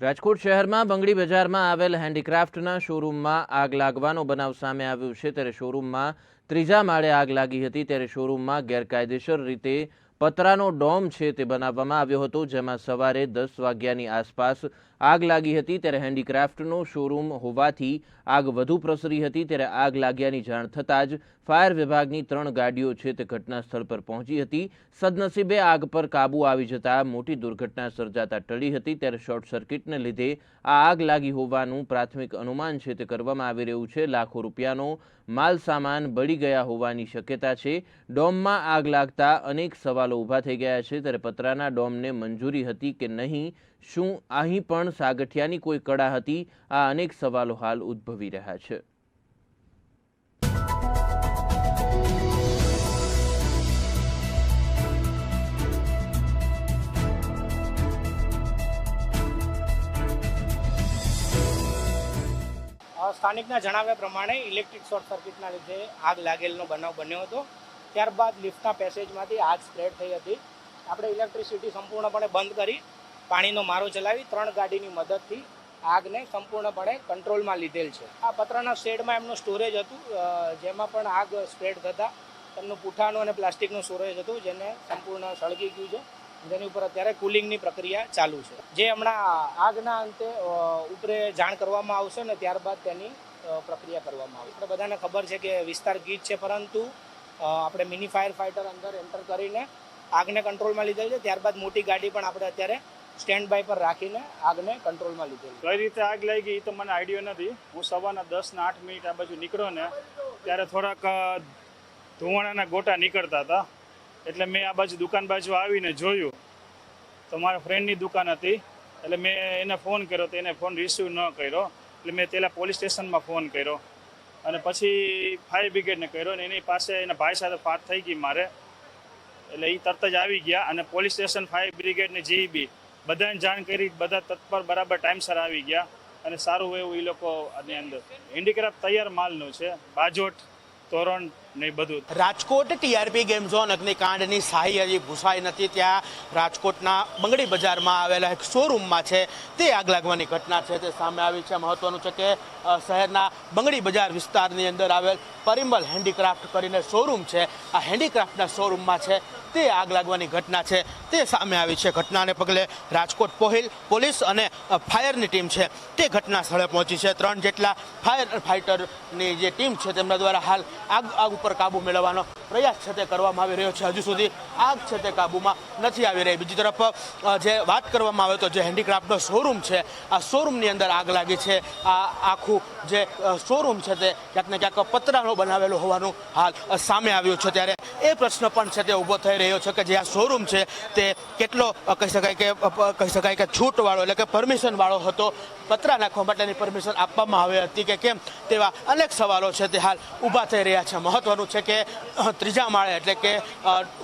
રાજકોટ શહેરમાં બંગડી બજારમાં આવેલ હેન્ડીક્રાફ્ટના શોરૂમમાં આગ લાગવાનો બનાવ સામે આવ્યો છે. ત્યારે શોરૂમમાં ત્રીજા માળે આગ લાગી હતી. ત્યારે શોરૂમમાં ગેરકાયદેસર રીતે પતરાનો ડોમ છે તે બનાવવામાં આવ્યો હતો, જેમાં સવારે દસ વાગ્યાની આસપાસ આગ લાગી હતી. ત્યારે હેન્ડીક્રાફ્ટનો શોરૂમ હોવાથી આગ વધુ પ્રસરી હતી. ત્યારે આગ લાગ્યાની જાણ થતાં જ ફાયર વિભાગની ત્રણ ગાડીઓ છે તે ઘટના સ્થળ પર પહોંચી હતી. સદનસીબે આગ પર કાબુ આવી જતા મોટી દુર્ઘટના સર્જાતા ટળી હતી. ત્યારે શોર્ટ સર્કિટને લીધે આ આગ લાગી હોવાનું પ્રાથમિક અનુમાન છે તે કરવામાં આવી રહ્યું છે. લાખો રૂપિયાનો માલ સામાન બળી ગયા હોવાની શક્યતા છે. ડોમમાં આગ લાગતા અનેક સવાલો ઊભા થઈ ગયા છે. ત્યારે પતરાના ડોમને મંજૂરી હતી કે નહીં, શું અહીં પણ સાગઠિયાની કોઈ કળા હતી? આ અનેક સવાલો હાલ ઉદ્ભવી રહ્યા છે. સ્થાનિકના જણાવ્યા પ્રમાણે ઇલેક્ટ્રિક શોર્ટ સર્કિટના લીધે આગ લાગેલનો બનાવ બન્યો હતો. ત્યારબાદ લિફ્ટના પેસેજમાંથી આગ સ્પ્રેડ થઈ હતી. આપણે ઇલેક્ટ્રિસિટી સંપૂર્ણપણે બંધ કરી પાણીનો મારો ચલાવી ત્રણ ગાડીની મદદથી આગને સંપૂર્ણપણે કંટ્રોલમાં લીધેલ છે. આ પતરાના શેડમાં એમનું સ્ટોરેજ હતું જેમાં પણ આગ સ્પ્રેડ થતાં એમનું પૂઠાનું અને પ્લાસ્ટિકનું સ્ટોરેજ હતું, જેને સંપૂર્ણ સળગી ગયું છે. જેની ઉપર અત્યારે કુલિંગની પ્રક્રિયા ચાલુ છે. જે હમણાં આગના અંતે ઉપરે જાણ કરવામાં આવશે ને ત્યારબાદ તેની પ્રક્રિયા કરવામાં આવશે. આપણે બધાને ખબર છે કે વિસ્તાર ગીચ છે પરંતુ આપણે મિની ફાયર ફાઇટર અંદર એન્ટર કરીને આગને કંટ્રોલમાં લીધેલ છે. ત્યારબાદ મોટી ગાડી પણ આપણે અત્યારે સ્ટેન્ડ બાય પર રાખીને આગને કંટ્રોલમાં લીધેલ કઈ રીતે આગ લાગી એ તો મને આઈડિયો નથી. હું સવારના દસ ને આઠ મિનિટ આ બાજુ નીકળ્યો ને ત્યારે થોડાક અ, ગોટા નીકળતા હતા. એટલે મેં આ બાજુ દુકાન બાજુ આવીને જોયું. તો મારા ફ્રેન્ડની દુકાન હતી. એટલે મેં એને ફોન કર્યો તો એને ફોન રિસીવ ન કર્યો. એટલે મેં પહેલાં પોલીસ સ્ટેશનમાં ફોન કર્યો. અને પછી ફાયર બ્રિગેડને કર્યો ને એની પાસે એના ભાઈ સાથે વાત થઈ ગઈ મારે. એટલે એ તરત જ આવી ગયા અને પોલીસ સ્ટેશન ફાયર બ્રિગેડ ને જીઈબી બધાને જાણ કરી, બધા તત્પર બરાબર ટાઈમસર આવી ગયા. અને સારું એવું એ લોકો આની અંદર હેન્ડીક્રાફ્ટ તૈયાર માલનું છે. બાજોટ, તોરણ ને બધું. રાજકોટ ટીઆરપી ગેમ ઝોન અગ્નિકાંડની શાહી હજી ભૂસાઈ નથી. ત્યાં રાજકોટના બંગડી બજારમાં આવેલા એક શોરૂમમાં છે. તે આગ લાગવાની ઘટના છે. તે સામે આવી છે. મહત્વનું છે કે શહેરના બંગડી બજાર વિસ્તારની અંદર આવેલ પરિમલ હેન્ડીક્રાફ્ટ કરીને શોરૂમ છે. આ હેન્ડીક્રાફ્ટના શોરૂમમાં છે. તે આગ લાગવાની ઘટના છે. તે સામે આવી છે. ઘટનાને પગલે રાજકોટ પોહિલ પોલીસ અને ફાયરની ટીમ છે. તે ઘટના સ્થળે પહોંચી છે. ત્રણ જેટલા ફાયર ફાઇટરની જે ટીમ છે, તેમના દ્વારા હાલ આગ આગ ઉપર કાબુ મેળવવાનો પ્રયાસ છે તે કરવામાં આવી રહ્યો છે. હજુ સુધી આગ છે તે કાબૂમાં નથી આવી રહી. બીજી તરફ જે વાત કરવામાં આવે તો જે હેન્ડીક્રાફ્ટનો શોરૂમ છે, આ શોરૂમની અંદર આગ લાગી છે. આ આખું જે શોરૂમ છે તે ક્યાંક ને ક્યાંક પતરાનો બનાવેલો હોવાનું હાલ સામે આવ્યું છે. ત્યારે એ પ્રશ્ન પણ છે તે ઊભો થઈ રહ્યો છે કે જે આ શોરૂમ છે તે કેટલો કહી શકાય કે કહી શકાય કે છૂટવાળો એટલે કે પરમિશનવાળો હતો. પતરા નાખવા માટેની પરમિશન આપવામાં આવી હતી કે કેમ તેવા અનેક સવાલો છે તે હાલ ઊભા થઈ રહ્યા છે. મહત્વનું છે કે ત્રીજા માળે, એટલે કે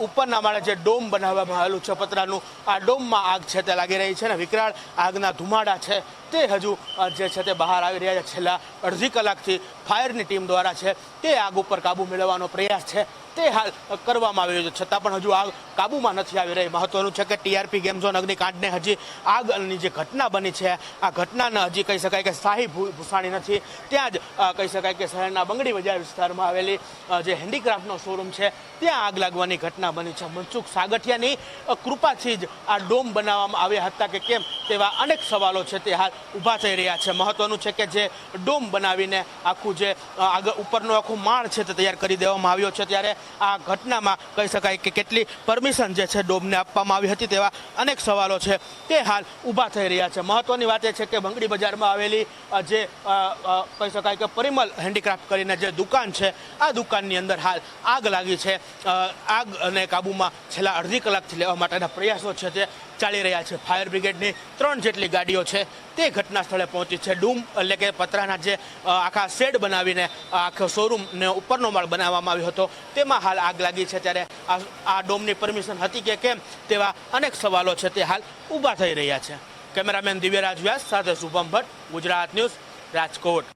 ઉપરના માળે જે ડોમ બનાવવામાં આવેલું છે, પતરાનું, આ ડોમમાં આગ છે તે લાગી રહી છે ને વિકરાળ આગના ધુમાડા છે તે હજુ જે છે તે બહાર આવી રહ્યા છે. છેલ્લા અડધી કલાકથી ફાયરની ટીમ દ્વારા છે તે આગ ઉપર કાબુ મેળવવાનો પ્રયાસ છે. તે હાલ કરવામાં આવી રહ્યો છે. છતાં પણ હજુ આગ કાબુમાં નથી આવી રહી. મહત્વનું છે કે ટીઆરપી ગેમ ઝોન અગ્નિકાંડને હજી આગની જે ઘટના બની છે, આ ઘટનાને હજી કહી શકાય કે શાહી ભૂસાણી નથી. ત્યાં જ કહી શકાય કે શહેરના બંગડી બજાર વિસ્તારમાં આવેલી જે હેન્ડીક્રાફ્ટનો શોરૂમ છે. ત્યાં આગ લાગવાની ઘટના બની છે. મનસુખ સાગઠિયાની કૃપાથી જ આ ડોમ બનાવવામાં આવ્યા હતા કે કેમ તેવા અનેક સવાલો છે તે હાલ ઊભા થઈ રહ્યા છે. મહત્વનું છે કે જે ડોમ બનાવીને આખું જે આગળ ઉપરનું આખું માળ છે તે તૈયાર કરી દેવામાં આવ્યો છે. ત્યારે આ ઘટનામાં કહી શકાય કે કેટલી પરમિશન જે છે ડોમને આપવામાં આવી હતી તેવા અનેક સવાલો છે તે હાલ ઊભા થઈ રહ્યા છે. મહત્વની વાત એ છે કે બંગડી બજારમાં આવેલી જે કહી શકાય કે પરિમલ હેન્ડીક્રાફ્ટ કરીને જે દુકાન છે, આ દુકાનની અંદર હાલ આગ લાગી છે. આગને કાબૂમાં છેલ્લા અડધી કલાકથી લેવા માટેના પ્રયાસો છે તે ચાલી રહ્યા છે. ફાયર બ્રિગેડની ત્રણ જેટલી ગાડીઓ છે તે ઘટના સ્થળે પહોંચી છે. ડૂમ એટલે કે પતરાના જે આખા શેડ બનાવીને આખો શોરૂમ ને ઉપરનો માળ બનાવવામાં આવ્યો હતો. તેમાં હાલ આગ લાગી છે ત્યારે આ ડોમની પરમિશન હતી કે કેમ તેવા અનેક સવાલો છે તે હાલ ઊભા થઈ રહ્યા છે. કેમેરામેન દિવ્યરાજ વ્યાસ સાથે શુભમ ભટ્ટ, ગુજરાત ન્યૂઝ રાજકોટ.